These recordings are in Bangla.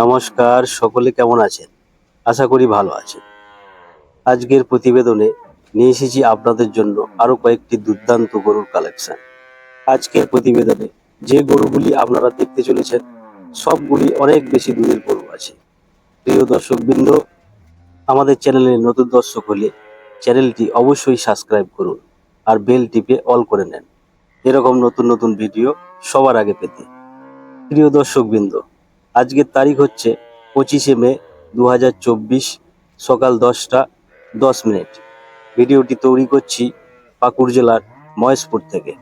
নমস্কার, সকলে কেমন আছেন? আশা করি ভালো আছেন। আজকের প্রতিবেদনে নিয়ে এসেছি আপনাদের জন্য আরও কয়েকটি দুর্দান্ত গরুর কালেকশন আজকের প্রতিবেদনে যে গরুগুলি আপনারা দেখতে চলেছেন, সবগুলি অনেক বেশি দুধের গরু আছে। প্রিয় দর্শকবৃন্দ, আমাদের চ্যানেলে নতুন দর্শক হলে চ্যানেলটি অবশ্যই সাবস্ক্রাইব করুন আর বেল টিপে অল করে নেন। এরকম নতুন নতুন ভিডিও সবার আগে পেতে। প্রিয় দর্শকবৃন্দ আজকের তারিখ হচ্ছে পঁচিশে মে দু হাজার চব্বিশ সকাল দশটা দশ মিনিট। ভিডিওটি তৈরি করছি পাকুড় জেলার মহেশপুর থেকে।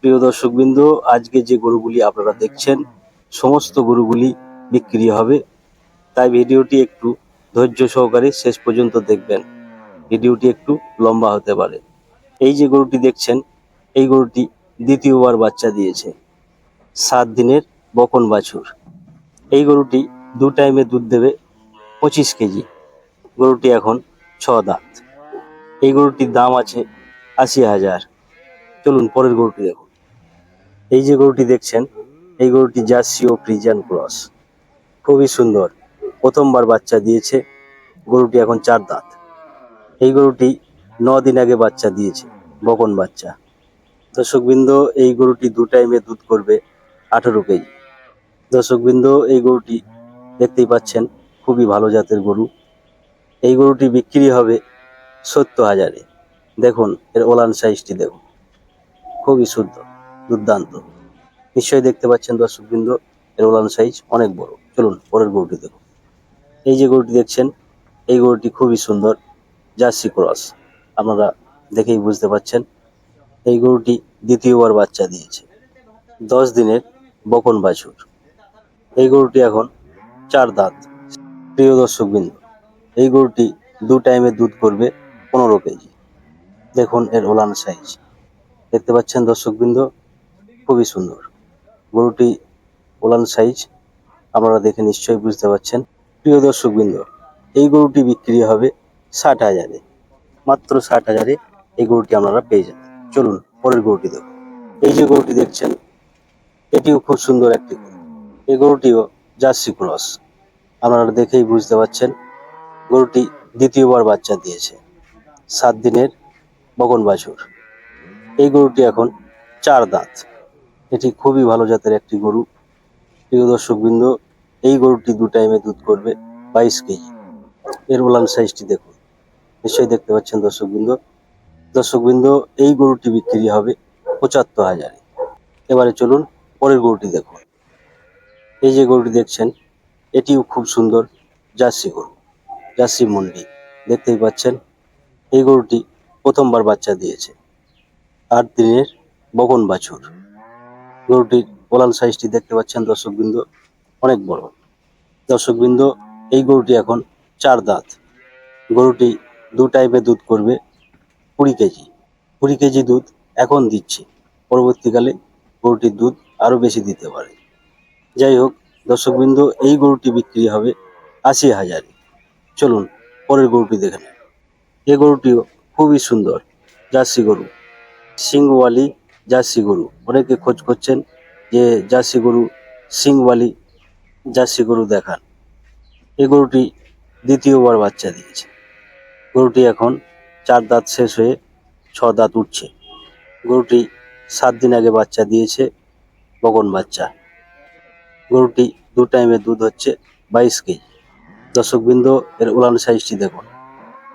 প্রিয় দর্শকবৃন্দ, আজকে যে গরুগুলি আপনারা দেখছেন, সমস্ত গরুগুলি বিক্রি হবে। তাই ভিডিওটি একটু ধৈর্য সহকারে শেষ পর্যন্ত দেখবেন। ভিডিওটি একটু লম্বা হতে পারে। এই যে গরুটি দেখছেন, এই গরুটি দ্বিতীয়বার বাচ্চা দিয়েছে। সাত দিনের বকন বাছুর। এই গরুটি দু টাইমে দুধ দেবে পঁচিশ কেজি। গরুটি এখন ছ দাঁত। এই গরুটির দাম আছে আশি হাজার। চলুন পরের গরুটি দেখুন। এই যে গরুটি দেখছেন, এই গরুটি জার্সি ও ফ্রিজিয়ান ক্রস। খুবই সুন্দর। প্রথমবার বাচ্চা দিয়েছে। গরুটি এখন চার দাঁত। এই গরুটি ন দিন আগে বাচ্চা দিয়েছে, বকন বাচ্চা। দর্শকবৃন্দ, এই গরুটি দু টাইমে দুধ করবে আঠেরো কেজি। দর্শকবৃন্দ, এই গরুটি দেখতেই পাচ্ছেন, খুবই ভালো জাতের গরু। এই গরুটি বিক্রি হবে সত্তর হাজারে। দেখুন, এর ওলান সাইজটি দেখুন। খুবই শুদ্ধ, দুর্দান্ত। নিশ্চয়ই দেখতে পাচ্ছেন দর্শকবৃন্দ, এর ওলান সাইজ অনেক বড়। চলুন, পরের গরুটি দেখুন। এই যে গরুটি দেখছেন, এই গরুটি খুবই সুন্দর, জার্সি ক্রস। আপনারা দেখেই বুঝতে পাচ্ছেন, এই গরুটি দ্বিতীয়বার বাচ্চা দিয়েছে। দশ দিনের বকন বাছুর। এই গরুটি এখন চার দাঁত। প্রিয় দর্শকবৃন্দ, এই গরুটি দু টাইমে দুধ করবে পনেরো কেজি। দেখুন এর ওলান সাইজ দেখতে পাচ্ছেন দর্শকবৃন্দ, খুবই সুন্দর। গরুটি ওলান সাইজ আপনারা দেখে নিশ্চয়ই বুঝতে পারছেন। প্রিয় দর্শকবৃন্দ, এই গরুটি বিক্রি হবে ষাট হাজারে। মাত্র ষাট হাজারে এই গরুটি আপনারা পেয়ে যাবেন। চলুন পরের গরুটি দেখুন। এই যে গরুটি দেখছেন, এটিও খুব সুন্দর একটি গরু। এই গরুটিও জার্সি ক্রস। আপনারা দেখেই বুঝতে পারছেন, গরুটি দ্বিতীয়বার বাচ্চা দিয়েছে। সাত দিনের বগন বাছুর। এই গরুটি এখন চার দাঁত। এটি খুবই ভালো জাতের একটি গরু। প্রিয় দর্শকবৃন্দ, এই গরুটি দু টাইমে দুধ করবে বাইশ কেজি। এর ওলান সাইজটি দেখুন। নিশ্চয়ই দেখতে পাচ্ছেন দর্শকবৃন্দ। দর্শকবৃন্দ, এই গরুটি বিক্রি হবে পঁচাত্তর হাজারে। এবারে চলুন পরের গরুটি দেখুন। এই যে গরুটি দেখছেন, এটিও খুব সুন্দর জার্সি গরু, জার্সি মন্ডি, দেখতেই পাচ্ছেন? এই গরুটি প্রথমবার বাচ্চা দিয়েছে। আট দিনের বগন বাছুর। গরুটির ওলান সাইজটি দেখতে পাচ্ছেন দর্শকবৃন্দ, অনেক বড়। দর্শকবৃন্দ, এই গরুটি এখন চার দাঁত। গরুটি দু টাইপে দুধ করবে, কুড়ি কেজি। কুড়ি কেজি দুধ এখন দিচ্ছে। পরবর্তীকালে গরুটির দুধ আরও বেশি দিতে পারে। যাই হোক, দর্শকবৃন্দ, এই গরুটি বিক্রি হবে আশি হাজারে। চলুন, পরের গরুটি দেখে নেন এই গরুটিও খুবই সুন্দর, জার্সি গরু। সিংওয়ালি জার্সি গরু। অনেকে খোঁজ করছেন যে জার্সি গরু সিংওয়ালি জার্সি গরু দেখান। এই গরুটি দ্বিতীয়বার বাচ্চা দিয়েছে। গরুটি এখন চার দাঁত শেষ হয়ে ছ দাঁত উঠছে। গরুটি সাত দিন আগে বাচ্চা দিয়েছে বগন বাচ্চা। গরুটি দু টাইমে দুধ হচ্ছে বাইশ কেজি। দর্শকবৃন্দ, এর উলান সাইজটি দেখুন।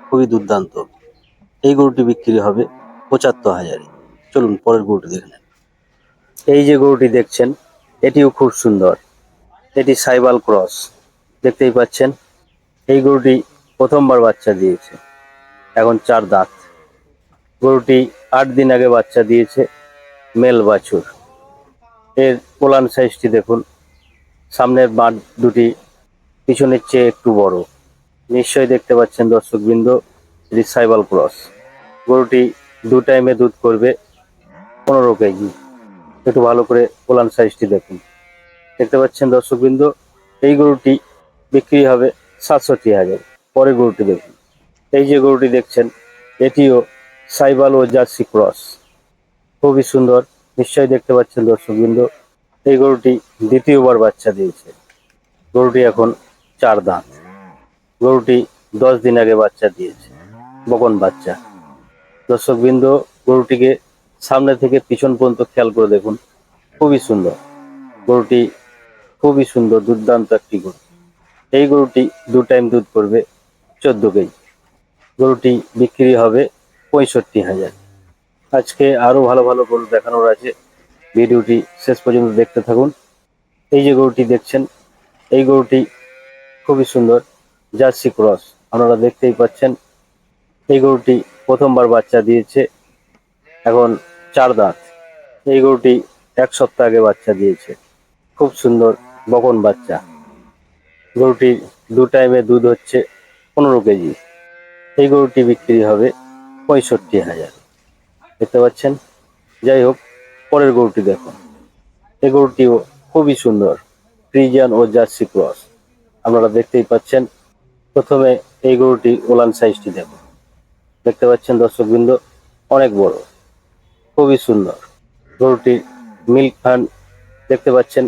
খুবই দুর্দান্ত। এই গরুটি বিক্রি হবে পঁচাত্তর হাজারে। চলুন পরের গরুটি দেখে নেন। এই যে গরুটি দেখছেন, এটিও খুব সুন্দর। এটি সাইবাল ক্রস। দেখতেই পাচ্ছেন, এই গরুটি প্রথমবার বাচ্চা দিয়েছে। এখন চার দাঁত। গরুটি আট দিন আগে বাচ্চা দিয়েছে মেল বাছুর। এর পোলান সাইজটি দেখুন সামনের বাঁধ দুটি পিছনের চেয়ে একটু বড়। নিশ্চয়ই দেখতে পাচ্ছেন দর্শকবৃন্দ, এটি সাইবাল ক্রস। গরুটি দু টাইমে দুধ করবে পনেরো কেজি। একটু ভালো করে পোলান সাইজটি দেখুন। দেখতে পাচ্ছেন দর্শকবৃন্দ, এই গরুটি বিক্রি হবে সাতষট্টি হাজার। পরে গরুটি দেখুন। এই যে গরুটি দেখছেন, এটিও সাইবাল ও জার্সি ক্রস। খুবই সুন্দর। নিশ্চয়ই দেখতে পাচ্ছেন দর্শকবৃন্দ এই গরুটি দ্বিতীয়বার বাচ্চা দিয়েছে। গরুটি এখন চার দাঁত। গরুটি দশ দিন আগে বাচ্চা দিয়েছে, বকন বাচ্চা। দর্শকবৃন্দ, গরুটিকে সামনে থেকে পিছন পর্যন্ত খেয়াল করে দেখুন, খুবই সুন্দর। গরুটি খুবই সুন্দর, দুর্দান্ত একটি গরু। এই গরুটি দু টাইম দুধ করবে চোদ্দ কেজি। গরুটি বিক্রি হবে পঁয়ষট্টি হাজার। আজকে আরও ভালো ভালো গরু দেখানোর আছে। ভিডিওটি শেষ পর্যন্ত দেখতে থাকুন। এই যে গরুটি দেখছেন, এই গরুটি খুবই সুন্দর, জার্সি ক্রস। আপনারা দেখতেই পাচ্ছেন, এই গরুটি প্রথমবার বাচ্চা দিয়েছে, এখন চার দাঁত। এই গরুটি এক সপ্তাহ আগে বাচ্চা দিয়েছে। খুব সুন্দর বকন বাচ্চা। গরুটির দু টাইমে দুধ হচ্ছে পনেরো কেজি। এই গরুটি বিক্রি হবে পঁয়ষট্টি হাজার। দেখতে পাচ্ছেন? যাই হোক পরের গরুটি দেখুন এই গরুটিও খুবই সুন্দর, ফ্রিজিয়ান ও জার্সি ক্রস। আপনারা দেখতেই পাচ্ছেন, প্রথমে এই গরুটি ওলান সাইজটি দেখুন দেখতে পাচ্ছেন দর্শকবৃন্দ, অনেক বড়, খুবই সুন্দর। গরুটির মিল্ক ফান, দেখতে পাচ্ছেন,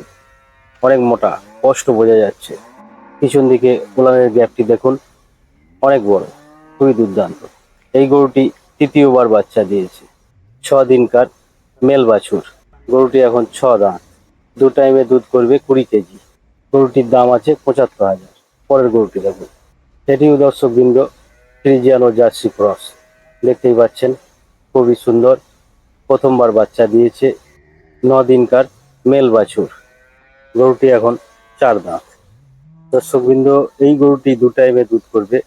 অনেক মোটা, স্পষ্ট বোঝা যাচ্ছে। পিছন দিকে ওলানের গ্যাপটি দেখুন, অনেক বড়, খুবই দুর্দান্ত। এই গরুটি তৃতীয়বার বাচ্চা দিয়েছে। ছ দিনকার মেল বাছুর। গরুটি এখন ছ দাঁত। দু টাইমে দুধ করবে কুড়ি কেজি। গরুটির দাম আছে পঁচাত্তর হাজার। পরের গরুটি দেখুন এটিও দর্শক বৃন্দ ফ্রিজিয়ান ও জার্সি ক্রস। দেখতেই পাচ্ছেন, খুবই সুন্দর। প্রথমবার বাচ্চা দিয়েছে ন দিনকার মেল বাছুর। গরুটি এখন চার দাঁত। দর্শকবৃন্দ, এই গরুটি দু টাইমে দুধ করবে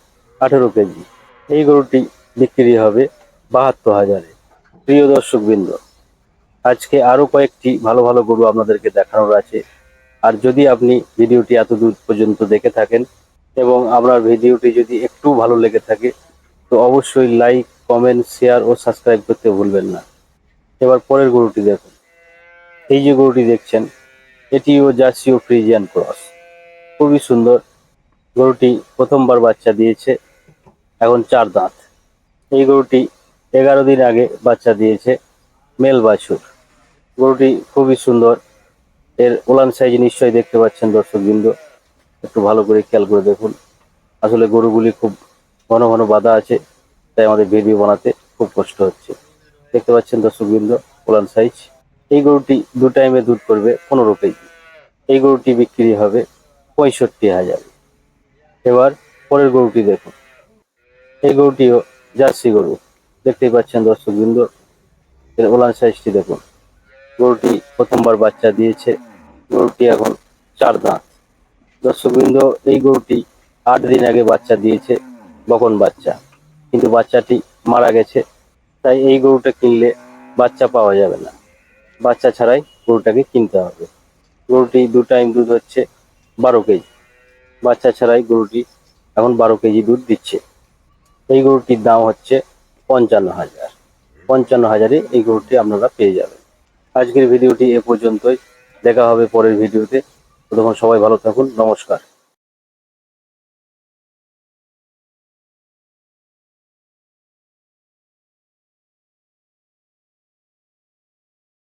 আঠেরো কেজি। এই গরুটি বিক্রি হবে বাহাত্তর হাজারে। প্রিয় দর্শকবৃন্দ আজকে আরও কয়েকটি ভালো ভালো গরু আপনাদেরকে দেখানোর আছে। আর যদি আপনি ভিডিওটি এত দূর পর্যন্ত দেখে থাকেন এবং আপনার ভিডিওটি যদি একটু ভালো লেগে থাকে, তো অবশ্যই লাইক, কমেন্ট, শেয়ার ও সাবস্ক্রাইব করতে ভুলবেন না। এবার পরের গরুটি দেখুন। এই যে গরুটি দেখছেন, এটিও জার্সিও ফ্রিজিয়ান ক্রস। খুবই সুন্দর। গরুটি প্রথমবার বাচ্চা দিয়েছে, এখন চার দাঁত। এই গরুটি এগারো দিন আগে বাচ্চা দিয়েছে মেল বাছুর গরুটি খুবই সুন্দর। এর ওলান সাইজ নিশ্চয়ই দেখতে পাচ্ছেন দর্শকবৃন্দ। একটু ভালো করে খেয়াল করে দেখুন। আসলে গরুগুলি খুব ঘন ঘন বাঁধা আছে, তাই আমাদের ভিডিও বানাতে খুব কষ্ট হচ্ছে। দেখতে পাচ্ছেন দর্শকবৃন্দ, ওলান সাইজ। এই গরুটি দু টাইমে দুধ করবে পনেরো কেজি। এই গরুটি বিক্রি হবে পঁয়ষট্টি হাজার। এবার পরের গরুটি দেখুন। এই গরুটিও জার্সি গরু। দেখতেই পাচ্ছেন দর্শকবৃন্দ, এর ওলান সাইজটি দেখুন। গরুটি প্রথমবার বাচ্চা দিয়েছে। গরুটি এখন চার দাঁত। দর্শকবৃন্দ, এই গরুটি আট দিন আগে বাচ্চা দিয়েছে, বকন বাচ্চা। কিন্তু বাচ্চাটি মারা গেছে। তাই এই গরুটা কিনলে বাচ্চা পাওয়া যাবে না। বাচ্চা ছাড়াই গরুটাকে কিনতে হবে। গরুটি দু টাইম দুধ হচ্ছে বারো কেজি। বাচ্চা ছাড়াই গরুটি এখন বারো কেজি দুধ দিচ্ছে। এই গরুটির দাম হচ্ছে পঞ্চান্ন হাজার। পঞ্চান্ন হাজারে এই গরুটি আপনারা পেয়ে যাবেন। আজকের ভিডিওটি এ পর্যন্তই। দেখা হবে পরের ভিডিওতে। তখন সবাই ভালো থাকুন। নমস্কার।